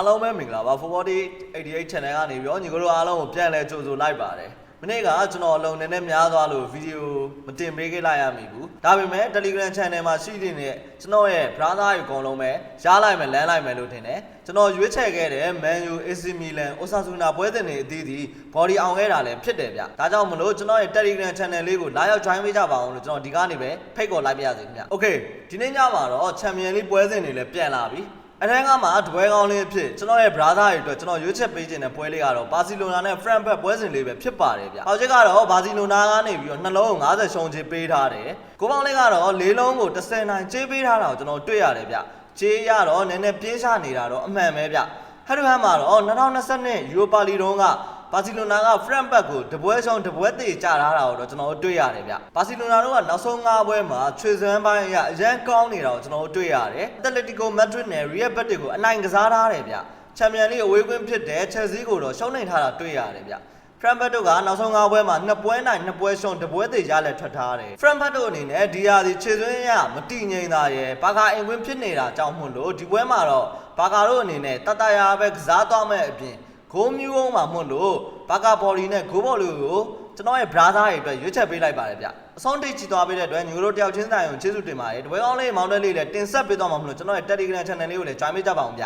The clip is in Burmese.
အားလုံးပဲမင်္ဂလာပါ44088 channel ကနေပြီးတော့ညီကိုတို့အားလုံးကိုပြန်လဲကြိုဆိုလိုက်ပါတယ်မနေ့ကကျွန်တော်အလုံးနည်းနည်းများသွားလို့ဗီဒီယိုမတင်ပေးခဲ့လိုက်ရမိဘူးဒါပေမဲ့ Telegram channel မှာရှိနေတဲ့ကျွန်တော်ရဲ့ brother တွေအကုန်လုံးပဲရားလိုက်မယ်လမ်းလိုက်မယ်လို့ထင်တယ်ကျွန်တော်ရွေးချယ်ခဲ့တဲ့ Man U AC Milan Osasuna ပွဲစဉ်တွေအသီးသီး body အောင်ခဲ့တာလည်းဖြစ်တယ်ဗျဒါကြောင့်မလို့ကျွန်တော်ရဲ့ Telegram channel လေးကိုလာရောက် join ပေးကြပါအောင်လို့ကျွန်တော်ဒီကနေပဲဖိတ်ခေါ်လိုက်ပါရစေခင်ဗျ Okay ဒီနေ့ညမှာတော့ Champion League ပွဲစဉ်တွေလည်းပြန်လာပြီ အထက်ကမှာတပွဲကောင်းလေးအဖြစ်ကျွန်တော်ရဲ့ brother တွေအတွက်ကျွန်တော်ရွေးချက်ပေးခြင်းတဲ့ပွဲလေးကတော့ဘာစီလိုနာနဲ့ Frankfurt ပွဲစဉ်လေးပဲဖြစ်ပါတယ်ဗျ။အောက်ချက်ကတော့ဘာစီလိုနာကနေပြီးတော့နှလုံး50ရှုံးချေပေးထားတယ်။ကိုပေါင်းလေးကတော့လေးလုံးကို10နိုင်ချေးပေးထားတာကိုကျွန်တော်တွေ့ရတယ်ဗျ။ချေးရတော့နည်းနည်းပြင်းချနေတာတော့အမှန်ပဲဗျ။ဟက်ဒူဟမ်မှာတော့2022 Europa League တုန်းက ဘာစီလိုနာက Frankfurt ကိုတပွဲရှုံးတပွဲသေးကြထားတာကိုတော့ကျွန်တော်တို့တွေ့ရတယ်ဗျ။ဘာစီလိုနာတို့ကနောက်ဆုံး၅ပွဲမှာချွေစမ်းပိုင်းအရအရန်ကောင်းနေတာကိုကျွန်တော်တို့တွေ့ရတယ်။ Atletico Madrid နဲ့ Real Betis ကိုအနိုင်ကစားထားတယ်ဗျ။ချန်ပီယံလိအဝေးကွင်းဖြစ်တဲ့ချက်စီကိုတော့ရှုံးနိုင်ထားတာတွေ့ရတယ်ဗျဖရန်ဘတ်တို့ကနောက်ဆုံး၅ပွဲမှာနှစ်ပွဲနိုင်နှစ်ပွဲရှုံးတစ်ပွဲသေးရလက်ထွက်ထားတယ်ဖရန်ဘတ်တို့အနေနဲ့ဒီဟာဒီခြေစွင်းရမတိငိမ့်တာရယ်ဘာကာအင်ကွင်းဖြစ်နေတာကြောင့်မို့လို့ဒီပွဲမှာတော့ဘာကာတို့အနေနဲ့တတရာပဲကစားသွားမဲ့အပြင် ဂိုးမျိုးအောင်မှာမို့လို့ဘာကာဘော်ဒီနဲ့ဂိုးဘော်လူကိုကျွန်တော်ရဲ့ brother တွေအတွက်ရွေးချက်ပေးလိုက်ပါတယ်ဗျအဆုံးတိတ်ချီသွားပေးတဲ့အတွက်ညီတို့တယောက်ချင်းဆိုင်ကိုကျေးဇူးတင်ပါတယ်တပွဲကောင်းလေးမောင်တက်လေးလည်းတင်ဆက်ပေးသွားမှာမလို့ကျွန်တော်ရဲ့ Telegram channel လေးကိုလည်း join ပေးကြပါအောင်ဗျ